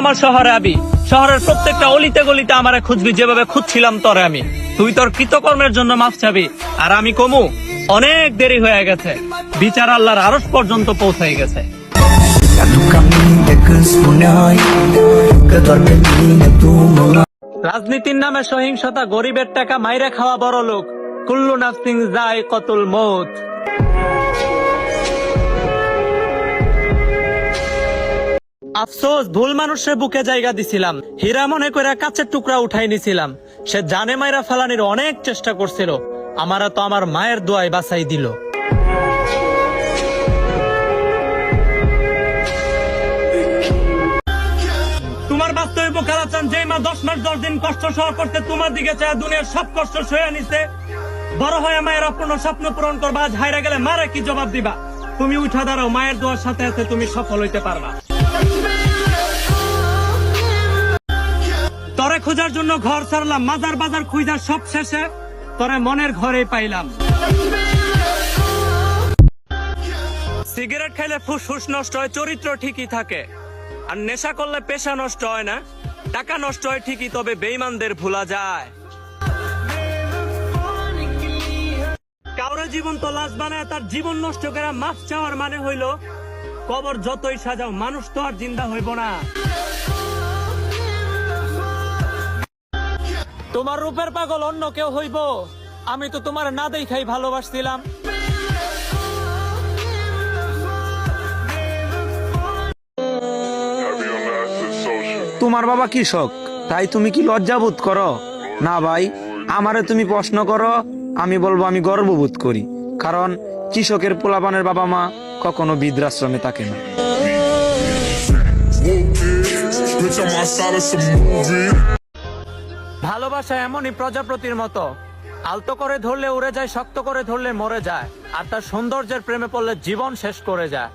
আমার শহরে আবি। শহরের প্রত্যেকটা অলিতে গলিতে আমারে খুঁজবি, যেভাবে খুঁজছিলাম তরে আমি। তুই তোর কৃতকর্মের জন্য মাফ চাবি, আর আমি কমু। অনেক দেরি হয়ে গেছে। বিচার আল্লাহর আরস পর্যন্ত পৌঁছাই গেছে। রাজনীতির নামে সহিংসতা, গরিবের টাকা মাইরে খাওয়া বড় লোক কুল্লু নাফসিং যায় কতুল মৌত। আফসোস, ভুল মানুষের বুকে জায়গা দিছিলাম। হীরা মনে করে কাছের টুকরা উঠাই নিছিলাম। সে জানে মাইরা ফালানির অনেক চেষ্টা করছিল। আমারা তো আমার মায়ের দোয়ায় বাঁচাই দিল। তোমার দশ দশ দিন কষ্ট সহ করতে তোমার দিকে দুনিয়ার সব কষ্ট হয়ে মায়ের অপূর্ণ স্বপ্ন পূরণ করবা হাইরা গেলে কি জবাব দিবা? তুমি উঠা দাঁড়াও, মায়ের দোয়ার সাথে সাথে তুমি সফল হইতে পারবা। খোঁজার জন্য ঘর ছাড়লাম, মাজার বাজার খুঁজার সব শেষে তরে মনের ঘরে পাইলাম। সিগারেট খাইলে ফুসফুস নষ্ট হয়, চরিত্র ঠিকই থাকে। আর নেশা করলে পেশা নষ্ট হয় না, টাকা নষ্ট হয় ঠিকই, তবে বেইমানদের ভোলা যায়। কাউরে জীবন তো লাশ বানায়, তার জীবন নষ্ট করা মাফ চাওয়ার মানে হইল, কবর যতই সাজাও, মানুষ তো আর জিন্দা হইব না। তোমার রূপের পাগল অন্য কেউ হইব। আমি তো তোমার না দেখাই ভালোবাসছিলাম। তোমার বাবা কৃষক তাই তুমি কি লজ্জাবোধ করো? না ভাই আমারে তুমি প্রশ্ন করো আমি বলব আমি গর্ববোধ করি। কারণ কৃষকের পোলাপানের বাবা মা কখনো বৃদ্ধাশ্রমে থাকে না। Bitch, I'm outside of some movie. ভালোবাসা এমনই প্রজাপতির মতো। আলতো করে ধরলে উড়ে যায়, শক্ত করে ধরলে মরে যায়, আর তার সৌন্দর্যের প্রেমে পড়লে জীবন শেষ করে যায়।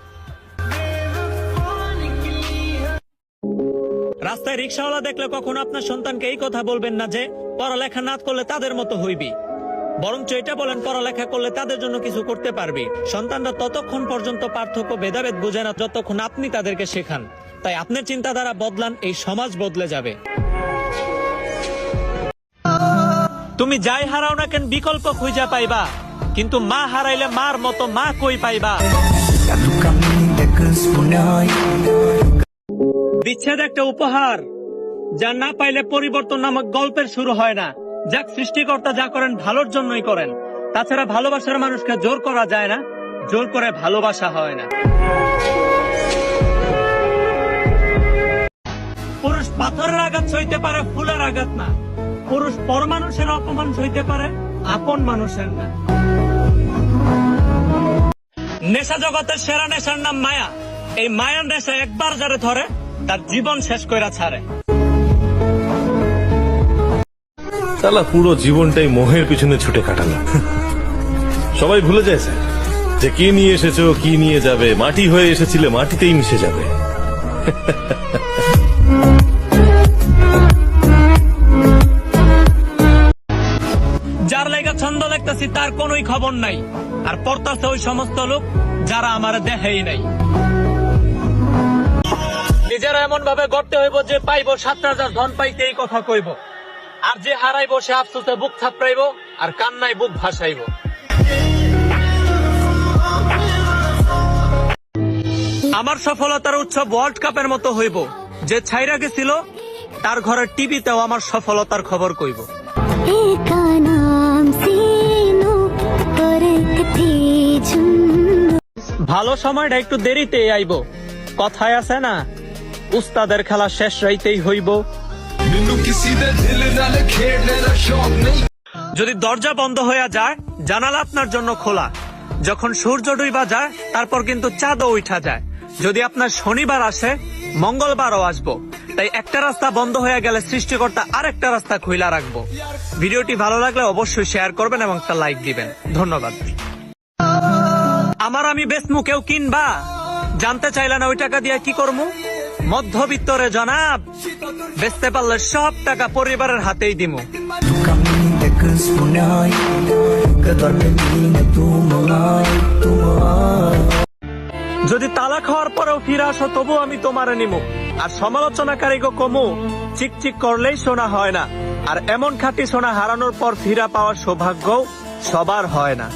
রাস্তায় রিক্সাওয়ালা দেখলে কখনো আপনার সন্তানকে এই কথা বলবেন না যে, পড়ালেখা না করলে তাদের মতো হইবি। বরঞ্চ এটা বলেন, পড়ালেখা করলে তাদের জন্য কিছু করতে পারবি। সন্তানরা ততক্ষণ পর্যন্ত পার্থক্য, ভেদাভেদ বুঝে না, যতক্ষণ আপনি তাদেরকে শেখান। তাই আপনার চিন্তাধারা বদলান, এই সমাজ বদলে যাবে। তুমি যাই হারাও না কেন বিকল্প খুঁজা পাইবা। কিন্তু মা হারাইলে মার মতো মা কই পাইবা? বিচ্ছেদ একটা উপহার, যা না পাইলে পরিবর্তন নামক গল্পের শুরু হয় না। যাক, সৃষ্টিকর্তা যা করেন ভালোর জন্যই করেন। তাছাড়া ভালোবাসার মানুষকে জোর করা যায় না, জোর করে ভালোবাসা হয় না। পুরুষ পাথরের আঘাত সইতে পারে ফুলের আঘাত না। পুরুষ পর মানুষের অপমান সইতে পারে, আপন মানুষের না। নেশা জগতের সেরা নেশার নাম মায়া। এই মায়ার নেশা একবার যারে ধরে, তার জীবন শেষ কইরা ছাড়ে। পুরো জীবনটাই মোহের পিছনে ছুটে কাটানো সবাই ভুলে যায় যে কি নিয়ে এসেছ কি নিয়ে যাবে। মাটি হয়ে এসেছিলে, মাটিতেই মিশে যাবে। যার লেগা ছন্দ দেখতেছি, তার কোনোই খবর নাই। আর পড়তাছে ওই সমস্ত লোক যারা আমার দেহেই নাই। নিজেরা এমন ভাবে গড়তে হইব যে পাইব সাত হাজার ধন পাইতে এই কথা কইব। আর যে হারাইব, সে আফসোসে বুক থাপড়াইব আর কান্নায় বুক ভাসাইব। আমার সফলতার উৎসব ওয়ার্ল্ড কাপের মতো হইব। যে ছাইরা গেছিল, তার ঘরের টিভিতেও আমার সফলতার খবর কইব। ভালো সময়টা একটু দেরিতে আইব। কথায় আছে না উস্তাদের খেলা শেষ রাইতেই হইব। যদি দরজা বন্ধ হইয়া যায় জানালা আপনার জন্য খোলা। যখন সূর্য ডুইবা যায় তারপর কিন্তু চাঁদও উঠা যায়। যদি আপনার শনিবার আসে মঙ্গলবারও আসব। তাই একটা রাস্তা বন্ধ হয়ে গেলে সৃষ্টিকর্তা আরেকটা রাস্তা খুইলা রাখব। ভিডিওটি ভালো লাগলে অবশ্যই শেয়ার করবেন এবং একটা লাইক দিবেন। ধন্যবাদ। আমার আমি বেসমু কেউ কিনবা? জানতে চাইলে না ওই টাকা দিয়ে কি করমু? মধ্যবিত্তরে জনাব, বেচতে পারলে সব টাকা পরিবারের হাতেই দিমু। যদি তালাক হওয়ার পরেও ফিরে আসো তবু আমি তোমারে নিমু। আর সমালোচনাকারীকে কমু, চিকচিক করলেই শোনা হয় না। আর এমন খাঁটি সোনা হারানোর পর ফিরা পাওয়ার সৌভাগ্য সবার হয় না।